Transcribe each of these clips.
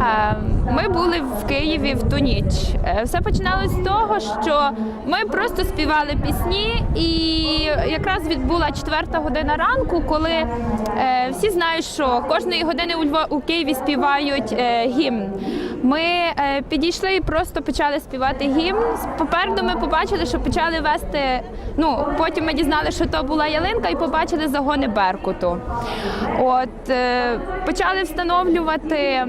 Е, Ми були в Києві в ту ніч. Е, Все починалось з того, що ми просто співали пісні, і якраз відбула четверта година ранку, коли е, всі знають, що кожної години у Льво у Києві співають гімн. Ми е, підійшли і просто почали співати гімн. Попереду ми побачили, що почали вести. Ну потім ми дізналися, що то була ялинка, і побачили загони Беркуту. От е, почали встановлювати,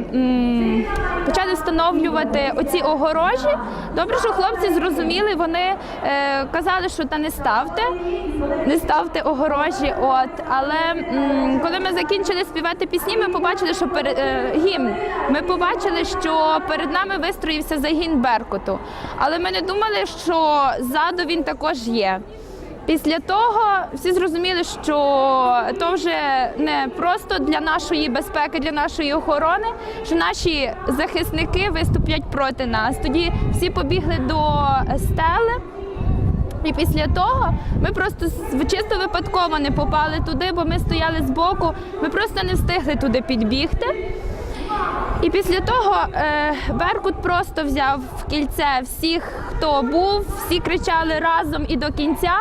почали встановлювати оці огорожі. Добре, що хлопці зрозуміли, вони е, казали, що та не ставте, не ставте огорожі. От, але коли ми закінчили співати пісні, ми побачили, що гімн. Ми побачили, що перед нами вистроївся загін Беркуту. Але ми не думали, що ззаду він також є. Після того всі зрозуміли, що то вже не просто для нашої безпеки, для нашої охорони, що наші захисники виступлять проти нас. Тоді всі побігли до стели. І після того ми просто чисто випадково не попали туди, бо ми стояли збоку, ми просто не встигли туди підбігти. І після того е, Беркут просто взяв в кільце всіх, хто був, всі кричали разом і до кінця.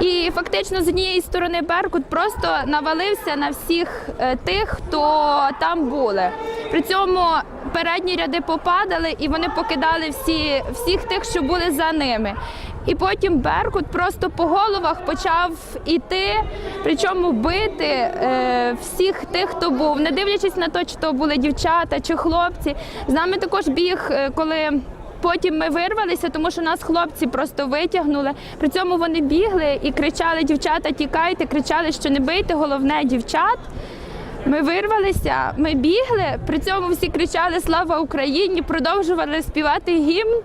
І фактично з однієї сторони Беркут просто навалився на всіх е, тих, хто там були. При цьому передні ряди попадали і вони покидали всі, всіх тих, що були за ними. І потім Беркут просто по головах почав іти, причому бити е, всіх тих, хто був, не дивлячись на те, чи то були дівчата чи хлопці. З нами також біг, е, коли Потім ми вирвалися, тому що нас хлопці просто витягнули. При цьому вони бігли і кричали: дівчата, тікайте, кричали, що не бийте, головне дівчат. Ми вирвалися, ми бігли, при цьому всі кричали Слава Україні! продовжували співати гімн.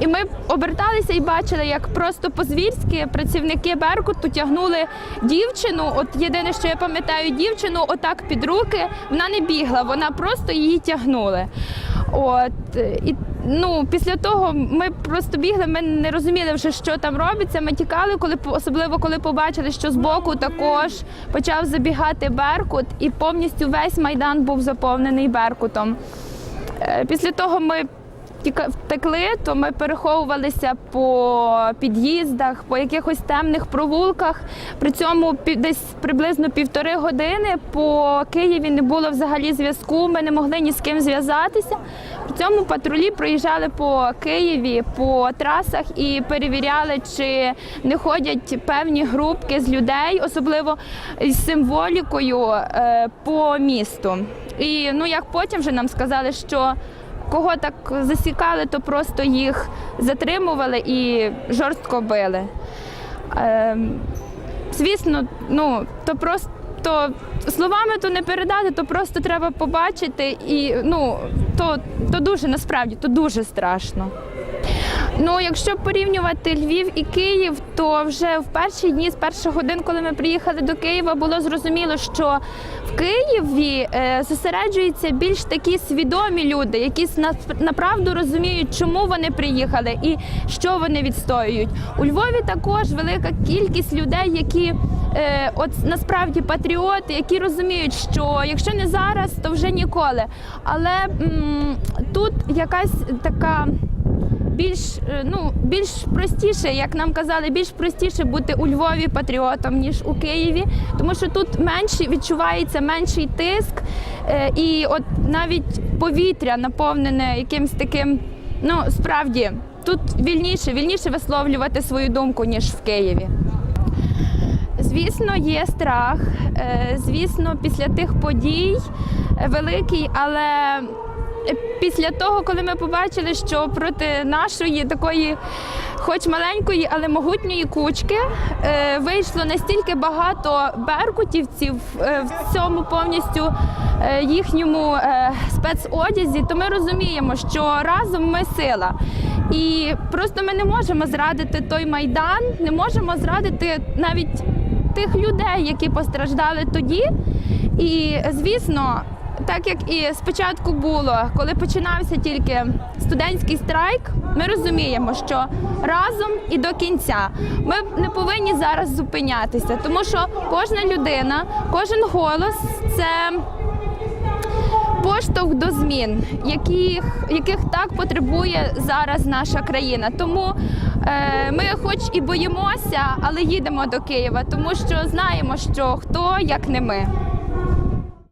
І ми оберталися і бачили, як просто по-звірськи працівники Беркуту тягнули дівчину. От єдине, що я пам'ятаю, дівчину отак під руки. Вона не бігла, вона просто її тягнули. От і ну після того ми просто бігли. Ми не розуміли вже, що там робиться. Ми тікали, коли особливо коли побачили, що збоку також почав забігати Беркут, і повністю весь майдан був заповнений Беркутом. Е, Після того ми втекли, то ми переховувалися по під'їздах, по якихось темних провулках. При цьому десь приблизно півтори години по Києві не було взагалі зв'язку. Ми не могли ні з ким зв'язатися. При цьому патрулі проїжджали по Києві по трасах і перевіряли, чи не ходять певні групки з людей, особливо з символікою е, по місту. І ну як потім вже нам сказали, що Кого так засікали, то просто їх затримували і жорстко били. Ем, звісно, ну то просто словами то не передати, то просто треба побачити, і ну то, то дуже насправді то дуже страшно. Ну, якщо порівнювати Львів і Київ, то вже в перші дні з перших годин, коли ми приїхали до Києва, було зрозуміло, що в Києві е, зосереджуються більш такі свідомі люди, які на- направду розуміють, чому вони приїхали і що вони відстоюють. У Львові також велика кількість людей, які е, от насправді патріоти, які розуміють, що якщо не зараз, то вже ніколи. Але м, тут якась така більш е, ну більш простіше, як нам казали, більш простіше бути у Львові патріотом ніж у Києві, тому що тут менший відчувається менший тиск, е, і от навіть повітря наповнене якимсь таким, ну справді тут вільніше, вільніше висловлювати свою думку ніж в Києві. Звісно, є страх. е, Звісно, після тих подій великий, але після того, коли ми побачили, що проти нашої такої, хоч маленької, але могутньої кучки, е, вийшло настільки багато беркутівців е, в цьому повністю е, їхньому спецодязі, то ми розуміємо, що разом ми сила. І просто ми не можемо зрадити той майдан, не можемо зрадити навіть тих людей, які постраждали тоді. І звісно, так як і спочатку було, коли починався тільки студентський страйк, ми розуміємо, що разом і до кінця ми не повинні зараз зупинятися, тому що кожна людина, кожен голос це. Поштовх до змін, яких, яких так потребує зараз наша країна. Тому е, ми, хоч і боїмося, але їдемо до Києва, тому що знаємо, що хто як не ми.